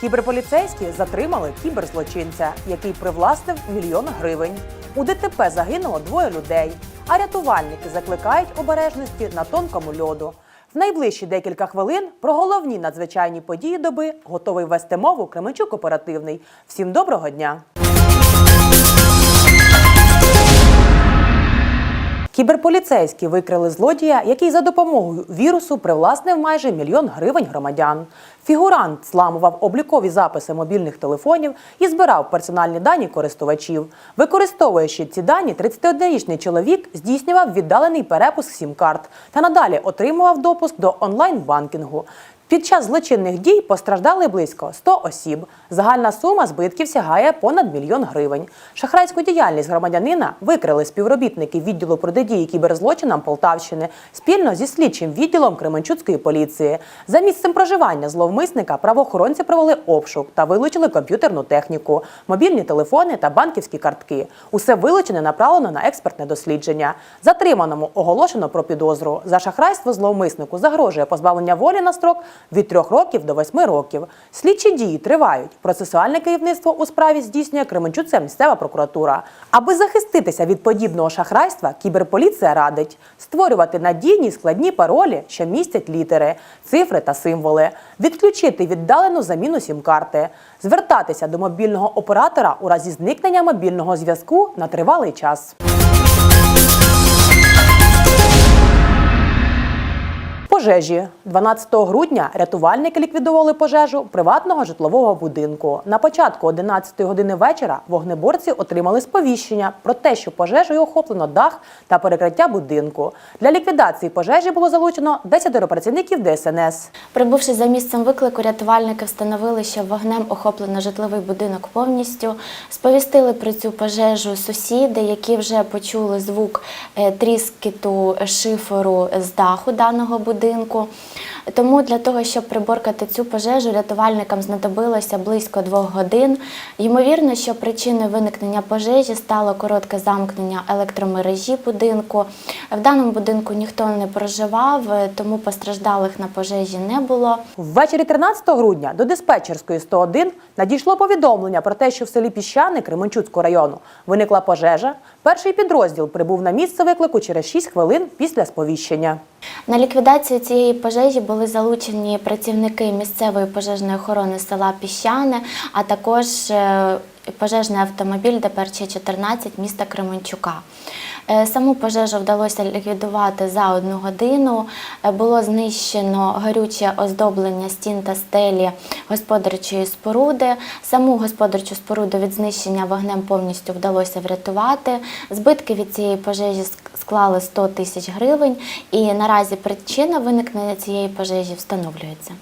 Кіберполіцейські затримали кіберзлочинця, який привласнив мільйон гривень. У ДТП загинуло двоє людей, а рятувальники закликають обережності на тонкому льоду. В найближчі декілька хвилин про головні надзвичайні події доби готовий вести мову Кременчук оперативний. Всім доброго дня! Кіберполіцейські викрили злодія, який за допомогою вірусу привласнив майже мільйон гривень громадян. Фігурант зламував облікові записи мобільних телефонів і збирав персональні дані користувачів. Використовуючи ці дані, 31-річний чоловік здійснював віддалений перепуск сім-карт та надалі отримував допуск до онлайн-банкінгу. Під час злочинних дій постраждали близько 100 осіб. Загальна сума збитків сягає понад мільйон гривень. Шахрайську діяльність громадянина викрили співробітники відділу протидії кіберзлочинам Полтавщини спільно зі слідчим відділом Кременчуцької поліції. За місцем проживання зловмисника правоохоронці провели обшук та вилучили комп'ютерну техніку, мобільні телефони та банківські картки. Усе вилучене направлено на експертне дослідження. Затриманому оголошено про підозру. За шахрайство зловмиснику загрожує позбавлення волі на строк від 3 років до 8 років. Слідчі дії тривають. Процесуальне керівництво у справі здійснює Кременчуцька місцева прокуратура. Аби захиститися від подібного шахрайства, кіберполіція радить створювати надійні складні паролі, що містять літери, цифри та символи, відключити віддалену заміну сім-карти, звертатися до мобільного оператора у разі зникнення мобільного зв'язку на тривалий час. Пожежі 12 грудня рятувальники ліквідували пожежу приватного житлового будинку. На початку 11 години вечора вогнеборці отримали сповіщення про те, що пожежею охоплено дах та перекриття будинку. Для ліквідації пожежі було залучено 10 працівників ДСНС. Прибувши за місцем виклику, рятувальники встановили, що вогнем охоплено житловий будинок повністю. Сповістили про цю пожежу сусіди, які вже почули звук е, тріскіту шиферу з даху даного будинку. Тому для того, щоб приборкати цю пожежу, рятувальникам знадобилося близько двох годин. Ймовірно, що причиною виникнення пожежі стало коротке замкнення електромережі будинку. В даному будинку ніхто не проживав, тому постраждалих на пожежі не було. Ввечері 13 грудня до диспетчерської 101 надійшло повідомлення про те, що в селі Піщани Кременчуцького району виникла пожежа. Перший підрозділ прибув на місце виклику через 6 хвилин після сповіщення. На ліквідацію цієї пожежі були залучені працівники місцевої пожежної охорони села Піщане, а також е, пожежний автомобіль ДПРЧ-14 міста Кременчука. Е, Саму пожежу вдалося ліквідувати за одну годину. Е, Було знищено горюче оздоблення стін та стелі господарчої споруди. Саму господарчу споруду від знищення вогнем повністю вдалося врятувати. Збитки від цієї пожежі склали 100 тисяч гривень, і наразі причина виникнення цієї пожежі встановлюється.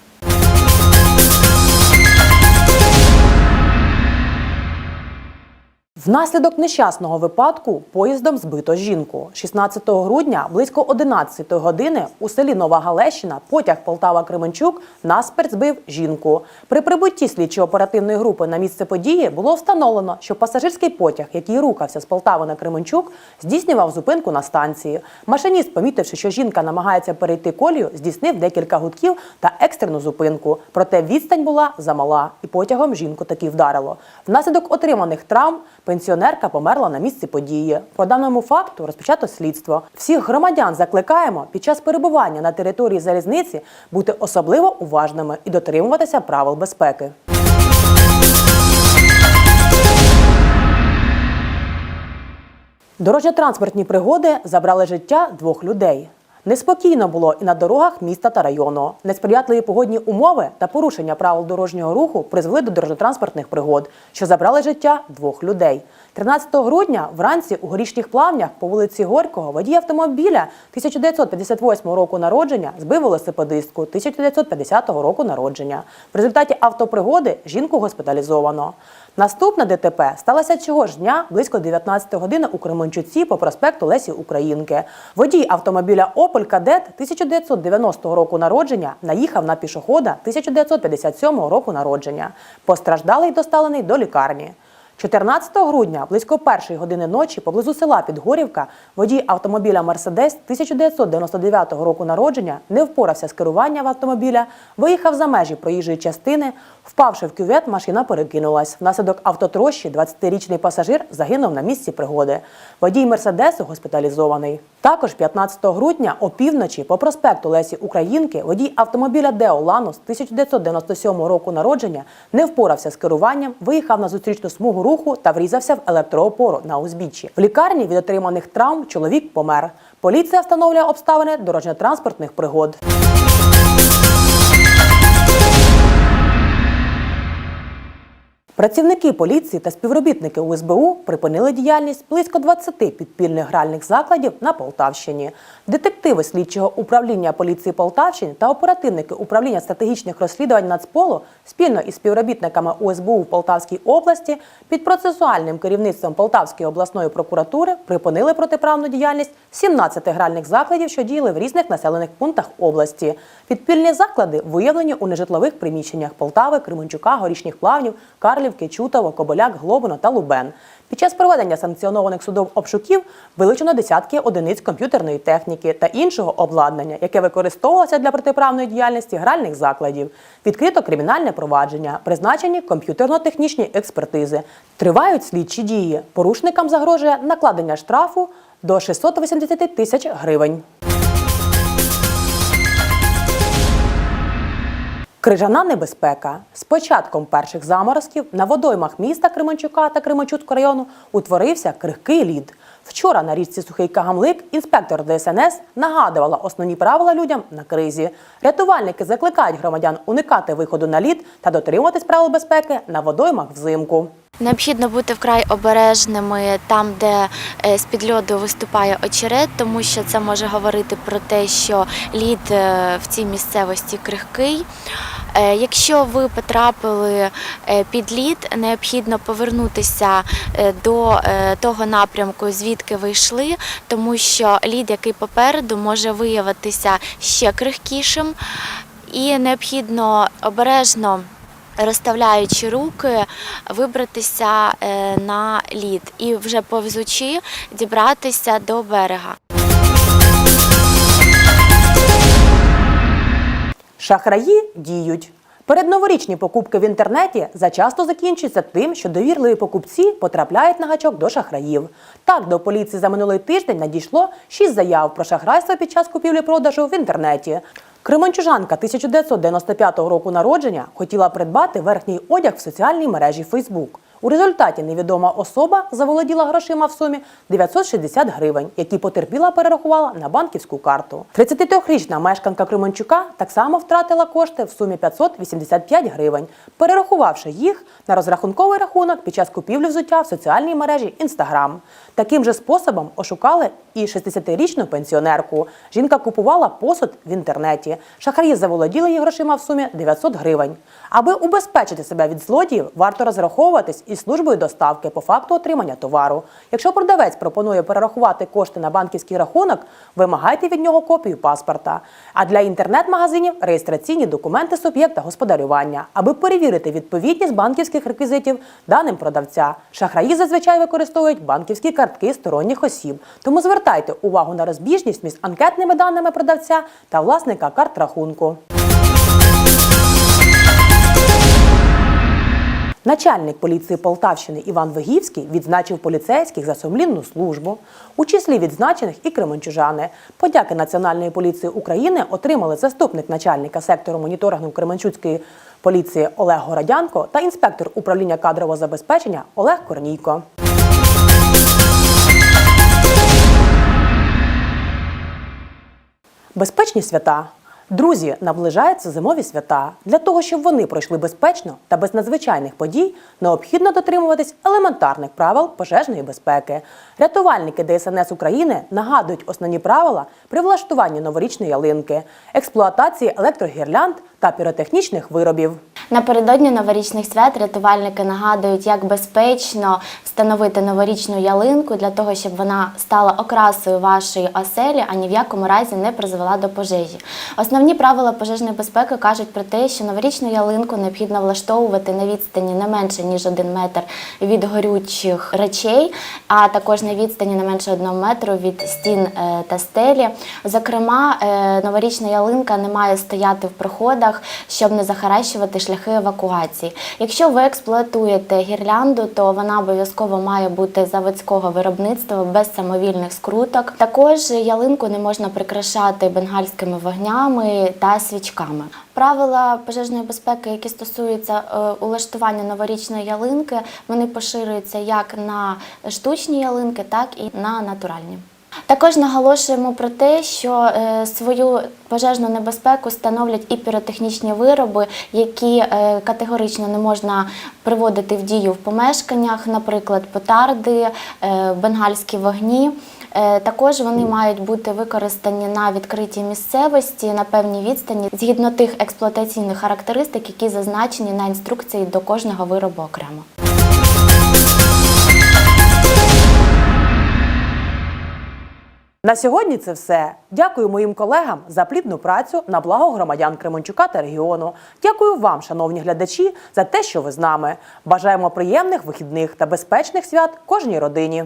Внаслідок нещасного випадку поїздом збито жінку. 16 грудня близько 11 години у селі Нова Галещина потяг Полтава-Кременчук насперть збив жінку. При прибутті слідчо-оперативної групи на місце події було встановлено, що пасажирський потяг, який рухався з Полтави на Кременчук, здійснював зупинку на станції. Машиніст, помітивши, що жінка намагається перейти колію, здійснив декілька гудків та екстрену зупинку. Проте відстань була замала, і потягом жінку таки вдарило. Внаслідок отриманих травм пенсіонерка померла на місці події. По даному факту розпочато слідство. Всіх громадян закликаємо під час перебування на території залізниці бути особливо уважними і дотримуватися правил безпеки. Дорожньо-транспортні пригоди забрали життя двох людей. Неспокійно було і на дорогах міста та району. Несприятливі погодні умови та порушення правил дорожнього руху призвели до дорожньо-транспортних пригод, що забрали життя двох людей. 13 грудня вранці у горішніх плавнях по вулиці Горького водій автомобіля 1958 року народження збив велосипедистку 1950 року народження. В результаті автопригоди жінку госпіталізовано. Наступна ДТП сталося цього ж дня близько 19 години у Кременчуці по проспекту Лесі Українки. Водій автомобіля Опель Кадет 1990 року народження наїхав на пішохода 1957 року народження. Постраждалий доставлений до лікарні. 14 грудня близько першої години ночі поблизу села Підгорівка водій автомобіля Мерседес 1999 року народження не впорався з керуванням автомобіля, виїхав за межі проїжджої частини. Впавши в кювет, машина перекинулась. Внаслідок автотрощі 20-річний пасажир загинув на місці пригоди. Водій Мерседесу госпіталізований. Також 15 грудня опівночі по проспекту Лесі Українки водій автомобіля Део Ланус 1997 року народження не впорався з керуванням, виїхав на зустрічну смугу руху та врізався в електроопору на узбіччі. В лікарні від отриманих травм чоловік помер. Поліція встановлює обставини дорожньо-транспортних пригод. Працівники поліції та співробітники УСБУ припинили діяльність близько 20 підпільних гральних закладів на Полтавщині. Детективи слідчого управління поліції Полтавщини та оперативники управління стратегічних розслідувань Нацполу спільно із співробітниками УСБУ в Полтавській області під процесуальним керівництвом Полтавської обласної прокуратури припинили протиправну діяльність 17 гральних закладів, що діяли в різних населених пунктах області. Підпільні заклади виявлені у нежитлових приміщеннях Полтави, Кременчука, Горішніх Плавнів, Карлівки, Чутово, Коболяк, Глобино та Лубен. Під час проведення санкціонованих судом обшуків вилучено десятки одиниць комп'ютерної техніки та іншого обладнання, яке використовувалося для протиправної діяльності гральних закладів. Відкрито кримінальне провадження, призначені комп'ютерно-технічні експертизи. Тривають слідчі дії. Порушникам загрожує накладення штрафу до 680 тисяч гривень. Крижана небезпека. З початком перших заморозків на водоймах міста Кременчука та Кременчуцького району утворився крихкий лід. Вчора на річці Сухий Кагамлик інспектор ДСНС нагадувала основні правила людям на кризі. Рятувальники закликають громадян уникати виходу на лід та дотримуватись правил безпеки на водоймах взимку. Необхідно бути вкрай обережними там, де е, з-під льоду виступає очерет, тому що це може говорити про те, що лід е, в цій місцевості крихкий. Е, Якщо ви потрапили під лід, необхідно повернутися до того напрямку, звідки ви йшли, тому що лід, який попереду, може виявитися ще крихкішим, і необхідно обережно розставляючи руки, вибратися е, на лід і вже повзучи дібратися до берега. Шахраї діють. Передноворічні покупки в інтернеті зачасто закінчуються тим, що довірливі покупці потрапляють на гачок до шахраїв. Так, до поліції за минулий тиждень надійшло 6 заяв про шахрайство під час купівлі-продажу в інтернеті. Кременчужанка 1995 року народження хотіла придбати верхній одяг в соціальній мережі Facebook. У результаті невідома особа заволоділа грошима в сумі 960 гривень, які потерпіла перерахувала на банківську карту. 33-річна мешканка Кременчука так само втратила кошти в сумі 585 гривень, перерахувавши їх на розрахунковий рахунок під час купівлі взуття в соціальній мережі Instagram. Таким же способом ошукали і 60-річну пенсіонерку. Жінка купувала посуд в інтернеті. Шахраї заволоділи її грошима в сумі 900 гривень. Аби убезпечити себе від злодіїв, варто розраховуватись із службою доставки по факту отримання товару. Якщо продавець пропонує перерахувати кошти на банківський рахунок, вимагайте від нього копію паспорта. А для інтернет-магазинів реєстраційні документи суб'єкта господарювання, аби перевірити відповідність банківських реквізитів даним продавця. Шахраї зазвичай використовують банківські картки сторонніх осіб. Тому звертайте увагу на розбіжність між анкетними даними продавця та власника карт рахунку. Начальник поліції Полтавщини Іван Вигівський відзначив поліцейських за сумлінну службу. У числі відзначених і кременчужани. Подяки Національної поліції України отримали заступник начальника сектору моніторингу Кременчуцької поліції Олег Городянко та інспектор управління кадрового забезпечення Олег Корнійко. Безпечні свята. Друзі, наближаються зимові свята. Для того, щоб вони пройшли безпечно та без надзвичайних подій, необхідно дотримуватись елементарних правил пожежної безпеки. Рятувальники ДСНС України нагадують основні правила при влаштуванні новорічної ялинки, експлуатації електрогірлянд та піротехнічних виробів. Напередодні новорічних свят рятувальники нагадують, як безпечно встановити новорічну ялинку для того, щоб вона стала окрасою вашої оселі, а ні в якому разі не призвела до пожежі. Основні правила пожежної безпеки кажуть про те, що новорічну ялинку необхідно влаштовувати на відстані не менше ніж один метр від горючих речей, а також на відстані не менше одного метру від стін е, та стелі. Зокрема, е, новорічна ялинка не має стояти в проходах, щоб не захаращувати шляхи евакуації. Якщо ви експлуатуєте гірлянду, то вона обов'язково має бути заводського виробництва без самовільних скруток. Також ялинку не можна прикрашати бенгальськими вогнями та свічками. Правила пожежної безпеки, які стосуються е, улаштування новорічної ялинки, вони поширюються як на штучні ялинки, так і на натуральні. Також наголошуємо про те, що е, свою пожежну небезпеку становлять і піротехнічні вироби, які е, категорично не можна приводити в дію в помешканнях, наприклад, петарди, е, бенгальські вогні. Також вони мають бути використані на відкритій місцевості на певній відстані згідно тих експлуатаційних характеристик, які зазначені на інструкції до кожного виробу окремо. На сьогодні це все. Дякую моїм колегам за плідну працю на благо громадян Кременчука та регіону. Дякую вам, шановні глядачі, за те, що ви з нами. Бажаємо приємних вихідних та безпечних свят кожній родині.